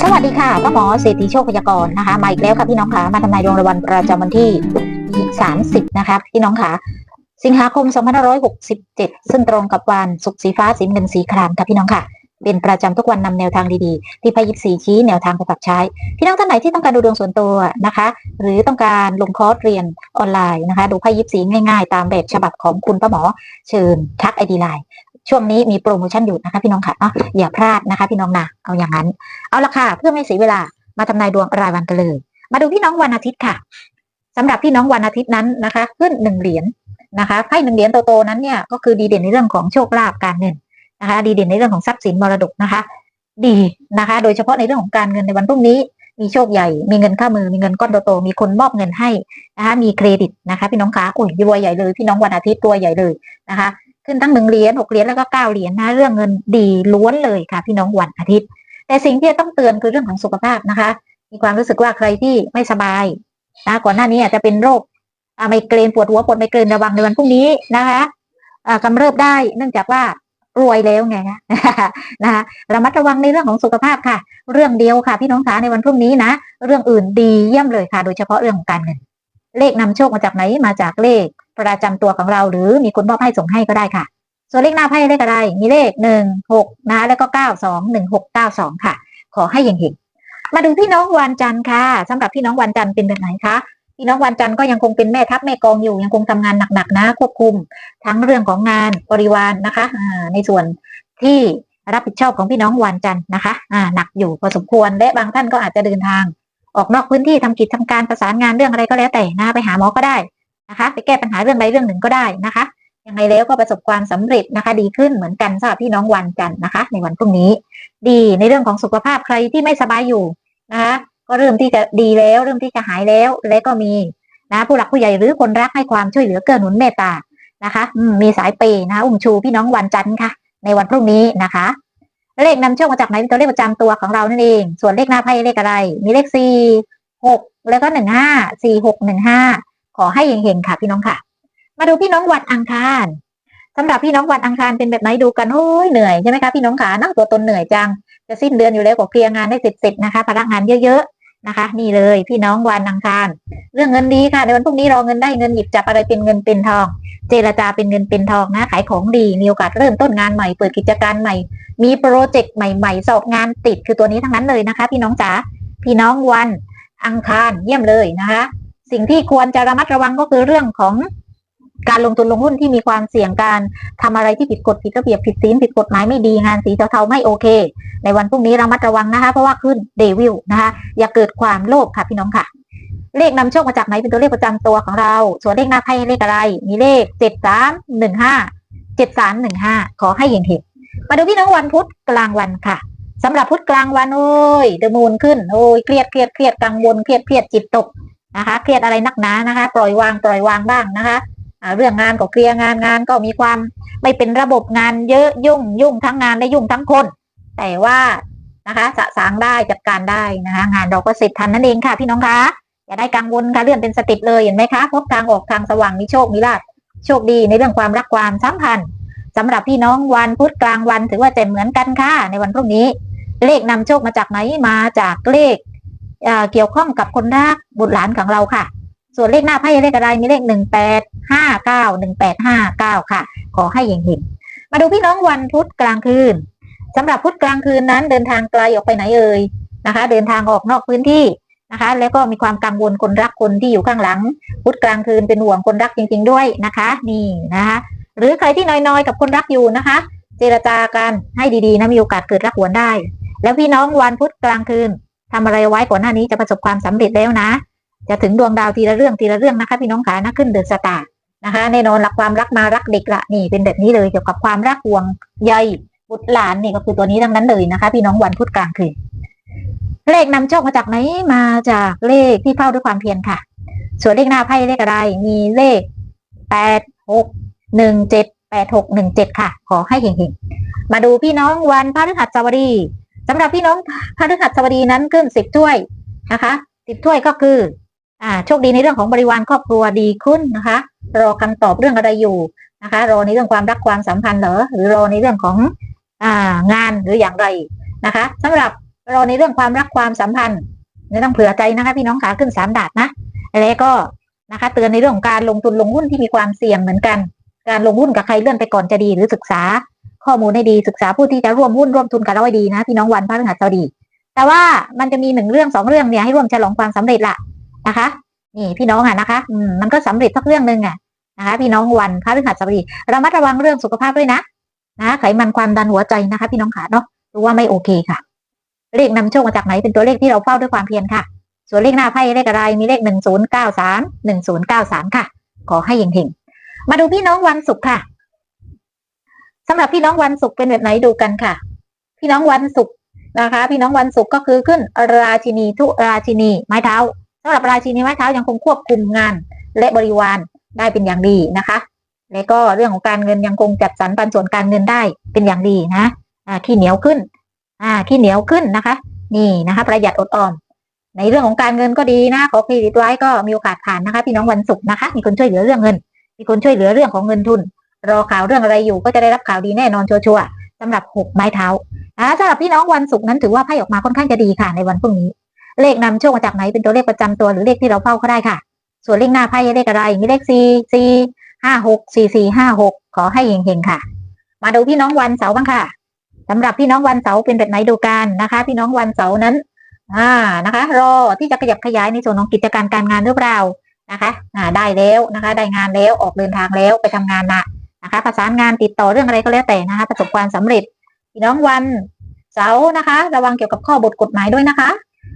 สวัสดีค่ะป้าหมอเศรษฐีโชคพยากรณ์นะคะมาอีกแล้วค่ะพี่น้องค่ะมาทำนายดวงรายวันประจำวันที่ 30 นะคะพี่น้องค่ะ สิงหาคม 2567 ซึ่งตรงกับวันศุกร์สีฟ้าสีเงินสีครามค่ะพี่น้องค่ะ เป็นประจำทุกวันนำแนวทางดีๆ ที่พยิบสีชี้แนวทางไปปรับใช้ พี่น้องท่านไหนที่ต้องการดูดวงส่วนตัวนะคะ หรือต้องการลงคอร์สเรียนออนไลน์นะคะ ดูไพ่ยิปซีง่าย ๆ ตามแบบฉบับของคุณป้าหมอเชิญทักไอดีไลน์ ช่วงนี้มีโปรโมชั่นอยู่นะคะพี่น้องค่ะเนาะอย่าพลาดนะคะ พี่น้องนะเอาอย่างนั้น เอาละค่ะเพื่อไม่เสียเวลามาทำนายดวงรายวันกันเลย มาดูพี่น้องวันอาทิตย์ค่ะสำหรับพี่น้องวันอาทิตย์นั้นนะคะ ขึ้นหนึ่งเหรียญนะคะไพ่หนึ่งเหรียญโตๆนั้นเนี่ยก็คือดีเด่นในเรื่องของโชคลาภการเงินนะคะ ดีเด่นในเรื่องของทรัพย์สินมรดกนะคะ ดีนะคะ โดยเฉพาะในเรื่องของการเงินในวันพรุ่งนี้มีโชคใหญ่ มีเงินเข้ามือ มีเงินก้อนโตๆมีคนมอบเงินให้นะคะ มีเครดิตนะคะ พี่น้องคะโอ้ยรวยใหญ่เลย พี่น้องวันอาทิตย์รวยใหญ่เลยนะคะ ขึ้นทั้งหนึ่งเหรียญหกเหรียญแล้วก็เก้าเหรียญนะ เรื่องเงินดีล้วนเลยค่ะ พี่น้องวันอาทิตย์ แต่สิ่งที่จะต้องเตือนคือเรื่องของสุขภาพนะคะ มีความรู้สึกว่าใครที่ไม่สบายนะก่อนหน้านี้อาจจะเป็นโรคไมเกรนปวดหัวปวดไมเกรนระวังในวันพรุ่งนี้นะคะกำเริบได้เนื่องจากว่ารวยแล้วไงคะนะคะระมัดระวังในเรื่องของสุขภาพค่ะ เรื่องเดียวค่ะ พี่น้องขาในวันพรุ่งนี้นะ เรื่องอื่นดีเยี่ยมเลยค่ะ โดยเฉพาะเรื่องของการเงิน เลขนำโชคมาจากไหนมาจากเลข ประจำตัวของเรา หรือมีคนมอบให้ส่งให้ก็ได้ค่ะ ส่วนเลขหน้าไพ่เลขอะไร มีเลขหนึ่งหกนะแล้วก็เก้าสองหนึ่งหกเก้าสองค่ะ ขอให้เห็งๆมาดูพี่น้องวันจันทร์ค่ะสำหรับพี่น้องวันจันทร์เป็นแบบไหนคะพี่น้องวันจันทร์ก็ยังคงเป็นแม่ทัพแม่กองอยู่ยังคงทำงานหนักๆนะ ควบคุมทั้งเรื่องของงานบริวารนนะคะในส่วนที่รับผิดชอบของพี่น้องวันจันทร์นะคะหนักอยู่พอสมควรและบางท่านก็อาจจะเดินทาง ออกนอกพื้นที่ทำกิจทำการประสานงานเรื่องอะไรก็แล้วแต่นะไปหาหมอก็ได้ นะคะ ไปแก้ปัญหาเรื่องใดเรื่องหนึ่งก็ได้นะคะยังไงแล้วก็ประสบความสำเร็จนะคะ ดีขึ้นเหมือนกันสำหรับพี่น้องวันจันนะคะ ในวันพรุ่งนี้ ดีในเรื่องของสุขภาพใครที่ไม่สบายอยู่นะคะก็เริ่มที่จะดีแล้วเริ่มที่จะหายแล้ว และก็มีนะผู้หลักผู้ใหญ่หรือคนรักให้ความช่วยเหลือเกื้อหนุนเมตตานะคะมมีสายเปย์นะคะอุ้มชูพี่น้องวันจันทร์ค่ะ ในวันพรุ่งนี้นะคะเลขนำโชคมาจากไหนเป็นตัวเลขประจำตัวของเรานั่นเอง ส่วนเลขหน้าไพ่เลขอะไร มีเลขสี่หกแล้วก็หนึ่งห้าสี่หกหนึ่งห้า ขอให้เฮงๆค่ะ พี่น้องค่ะ มาดูพี่น้องวันอังคารสำหรับพี่น้องวันอังคารเป็นแบบไหนดูกันโอ้ยเหนื่อยใช่ไหมคะพี่น้องขานั่งตัวตนเหนื่อยจัง จะสิ้นเดือนอยู่แล้วก็เคลียร์งานได้เสร็จๆนะคะพนักงานเยอะๆนะคะ นี่เลยพี่น้องวันอังคาร เรื่องเงินดีค่ะในวันพรุ่งนี้รอเงินได้เงินหยิบจับอะไรเป็นเงินเป็นทอง เจรจาเป็นเงินเป็นทองนะขายของดีมีโอกาสเริ่มต้นงานใหม่เปิดกิจการใหม่ มีโปรเจกต์ใหม่ๆสอบงานติดคือตัวนี้ทั้งนั้นเลยนะคะ พี่น้องจ๋าพี่น้องวันอังคารเยี่ยมเลยนะคะ สิ่งที่ควรจะระมัดระวังก็คือเรื่องของการลงทุนลงหุ้นที่มีความเสี่ยงการทำอะไรที่ผิดกฎผิดระเบียบผิดศีลผิดกฎหมายไม่ดีงานสีเทาๆไม่โอเค ในวันพรุ่งนี้ระมัดระวังนะคะ เพราะว่าขึ้นเดวิลนะคะอย่าเกิดความโลภค่ะพี่น้องค่ะ เลขนำโชคมาจากไหนเป็นตัวเลขประจำตัวของเรา ส่วนเลขหน้าไพ่เลขอะไร มีเลขเจ็ดสามหนึ่งห้าเจ็ดสามหนึ่งห้าขอให้เห็นเห็นมาดูพี่น้องวันพุธกลางวันค่ะสำหรับพุธกลางวันโอ้ยเดมูนขึ้นโอ้ยเครียดเครียดเครียดกังวลเครียดเครียดจิตตก นะคะเครียดอะไรนักหนานะคะ ปล่อยวางปล่อยวางบ้างนะคะเรื่องงานก็เคลียร์งานงานก็มีความไม่เป็นระบบงานเยอะยุ่งยุ่งทั้งงานและยุ่งทั้งคน แต่ว่านะคะสะสางได้จัดการได้นะคะ งานเราก็เสร็จทันนั่นเองค่ะพี่น้องคะอย่าได้กังวลค่ะเลื่อนเป็นสติปเลยเห็นไหมคะพบทางออกทางสว่างมีโชคมีลาภโชคดีในเรื่องความรักความสัมพันธ์สำหรับพี่น้องวันพุธกลางวันถือว่าจะเหมือนกันค่ะในวันพรุ่งนี้ เลขนำโชคมาจากไหนมาจากเลข เกี่ยวข้องกับคนรักบุตรหลานของเราค่ะ ส่วนเลขหน้าไพ่เลขอะไรมีเลขหนึ่งแปดห้าเก้าหนึ่งแปดห้าเก้าค่ะ ขอให้เห็นๆมาดูพี่น้องวันพุธกลางคืนสำหรับพุธกลางคืนนั้นเดินทางไกลออกไปไหนเอ่ยนะคะ เดินทางออกนอกพื้นที่นะคะ แล้วก็มีความกังวลคนรักคนที่อยู่ข้างหลัง พุธกลางคืนเป็นห่วงคนรักจริง ๆ ด้วยนะคะ นี่นะคะ หรือใครที่น้อยๆ กับคนรักอยู่นะคะ เจรจากันให้ดีๆนะมีโอกาสเกิดรักหวนได้ แล้วพี่น้องวันพุธกลางคืน ทำอะไรไว้ก่อนหน้านี้จะประสบความสำเร็จแล้วนะ จะถึงดวงดาวทีละเรื่องทีละเรื่องนะคะพี่น้องขานะขึ้นเดือนสตาร์นะคะแน่นอนรักความรักมารักเด็กละนี่เป็นแบบนี้เลยเกี่ยวกับความรักห่วงใยบุตรหลานนี่ก็คือตัวนี้ทั้งนั้นเลยนะคะ พี่น้องวันพุธกลางคืนเลขนำโชคมาจากไหนมาจากเลขที่เฝ้าด้วยความเพียรค่ะ ส่วนเลขหน้าไพ่เลขอะไรมีเลขแปดหกหนึ่งเจ็ดแปดหกหนึ่งเจ็ดค่ะ ขอให้เฮงๆมาดูพี่น้องวันพฤหัสบดี สำหรับพี่น้องพฤหัสบดีนั้นขึ้นสิบถ้วยนะคะสิบถ้วยก็คือ อ่าโชคดีในเรื่องของบริวารครอบครัวดีขึ้นนะคะ รอคำตอบเรื่องอะไรอยู่นะคะ รอในเรื่องความรักความสัมพันธ์เหรอหรือรอในเรื่องของอ่างานหรืออย่างไรนะคะสำหรับรอในเรื่องความรักความสัมพันธ์ไม่ต้องเผื่อใจนะคะ พี่น้องขาขึ้นสามดาบนะแล้วก็นะคะ เตือนในเรื่องของการลงทุนลงหุ้นที่มีความเสี่ยงเหมือนกัน การลงหุ้นกับใครเลื่อนไปก่อนจะดีหรือศึกษา ข้อมูลให้ดีศึกษาผู้ที่จะร่วมหุ้นร่วมทุนกับเราให้ดีนะพี่น้องวันพระฤหัสบดี แต่ว่ามันจะมีหนึ่งเรื่องสองเรื่องเนี่ยให้ร่วมฉลองความสำเร็จละนะคะ นี่พี่น้องอะนะคะอืมมันก็สำเร็จสักเรื่องหนึ่งอะนะคะ พี่น้องวันพระฤหัสบดีระมัดระวังเรื่องสุขภาพด้วยนะนะไขมันความดันหัวใจนะคะ พี่น้องขาเนาะรู้ว่าไม่โอเคค่ะ เลขนำโชคมาจากไหนเป็นตัวเลขที่เราเฝ้าด้วยความเพียรค่ะ ส่วนเลขหน้าไพ่เลขอะไรมีเลขหนึ่งศูนย์เก้าสามหนึ่งศูนย์เก้าสามค่ะ ขอให้เฮงๆมาดูพี่น้องวันศุกร์ค่ะ สำหรับพี่น้องวันศุกร์เป็นแบบไหนดูกันค่ะ พี่น้องวันศุกร์นะคะ พี่น้องวันศุกร์ก็คือขึ้นราชินีทุราชินีไม้เท้าสำหรับราชินีไม้เท้ายังคงควบคุมงาน และบริวารได้เป็นอย่างดีนะคะ แล้วก็เรื่องของการเงินยังคงจัดสรรปันส่วนการเงินได้เป็นอย่างดีนะอ่าขี้เหนียวขึ้น อ่าขี้เหนียวขึ้นนะคะ นี่นะคะ ประหยัดอดออม ในเรื่องของการเงินก็ดีนะขอเครดิตไว้ก็มีโอกาสผ่านนะคะ พี่น้องวันศุกร์นะคะ มีคนช่วยเหลือเรื่องเงิน มีคนช่วยเหลือเรื่องของเงินทุน รอข่าวเรื่องอะไรอยู่ก็จะได้รับข่าวดีแน่นอนชัวร์ๆสำหรับหกไม้เท้าอาสำหรับพี่น้องวันศุกร์นั้นถือว่าไพ่ออกมาค่อนข้างจะดีค่ะในวันพรุ่งนี้ เลขนำโชคมาจากไหนเป็นตัวเลขประจำตัวหรือเลขที่เราเฝ้าก็ได้ค่ะ ส่วนเลขหน้าไพ่เลขอะไรมีเลขสี่สี่ห้าหกสี่สี่ห้าหกขอให้เฮงๆค่ะ มาดูพี่น้องวันเสาร์บ้างค่ะสำหรับพี่น้องวันเสาร์เป็นแบบไหนดูกันนะคะ พี่น้องวันเสาร์นั้น อ่านะคะ รอที่จะขยับขยายในส่วนของกิจการการงานหรือเปล่านะคะ อ่าได้แล้วนะคะ ได้งานแล้วออกเดินทางแล้วไปทำงานนะ นะคะประสานงานติดต่อเรื่องอะไรก็แล้วแต่นะคะ ประสบความสำเร็จพี่น้องวันเสาร์นะคะ ระวังเกี่ยวกับข้อบทกฎหมายด้วยนะคะ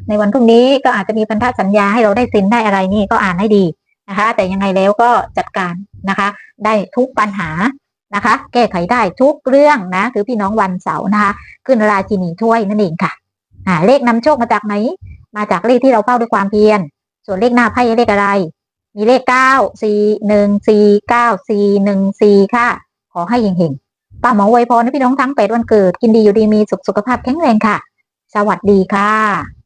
ในวันพรุ่งนี้ก็อาจจะมีพันธสัญญาให้เราได้ซ็นได้อะไรนี่ก็อ่านให้ดีนะคะ แต่ยังไงแล้วก็จัดการนะคะ ได้ทุกปัญหานะคะ แก้ไขได้ทุกเรื่องนะคือพี่น้องวันเสาร์นะคะ ขึ้นราชินีถ้วยนั่นเองค่ะอ่าเลขนำโชคมาจากไหน มาจากเลขที่เราเฝ้าด้วยความเพียรส่วนเลขหน้าไพ่เลขอะไร มีเลขเก้าสี่หนึ่งสี่เก้าสี่หนึ่งสี่ค่ะ ขอให้เฮงๆป้าหมอไวยพรให้พี่น้องทั้งแปดวันเกิด กินดีอยู่ดีมีสุขสุขภาพแข็งแรงค่ะ สวัสดีค่ะ